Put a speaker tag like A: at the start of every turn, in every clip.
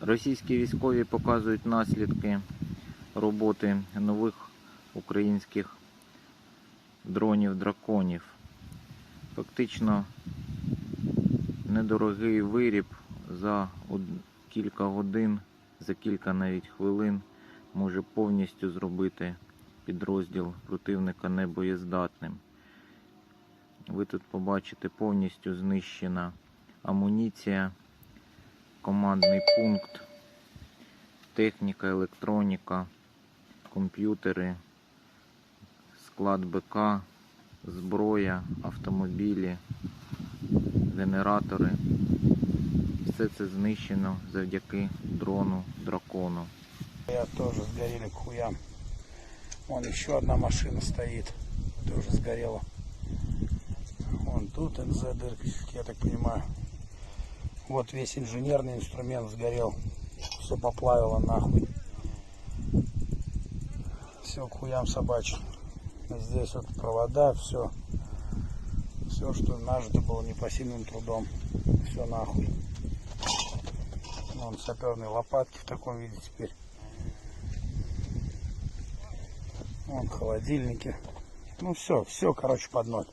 A: Російські військові показують наслідки роботи нових українських дронів-драконів. Фактично недорогий виріб за кілька годин, за кілька навіть хвилин може повністю зробити підрозділ противника небоєздатним. Ви тут побачите повністю знищена амуніція, командний пункт, техніка, електроніка, комп'ютери, склад БК, зброя, автомобілі, генератори. Все це знищено завдяки дрону дракону.
B: Я тоже сгорели к хуям. Вон еще одна машина стоит. Тоже сгорела. Вон тут НЗ дырка, я так понимаю. Вот весь инженерный инструмент сгорел. Все поплавило нахуй. Все к хуям собачьим. Здесь вот провода, все. Все, что нажито было непосильным трудом. Все нахуй. Вон саперные лопатки в таком виде теперь. Вон холодильники. Ну все, все, короче, под ноль.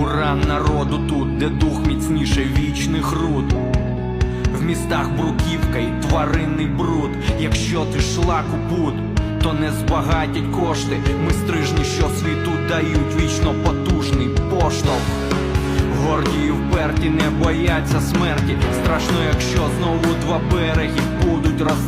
C: Ура народу тут, де дух міцніше вічних руд. В містах бруківка і тваринний бруд. Якщо ти шлак у пут, то не збагатять кошти. Ми стрижні, що світу дають вічно потужний поштовх. Горді і вперті не бояться смерті. Страшно, якщо знову два береги будуть роз.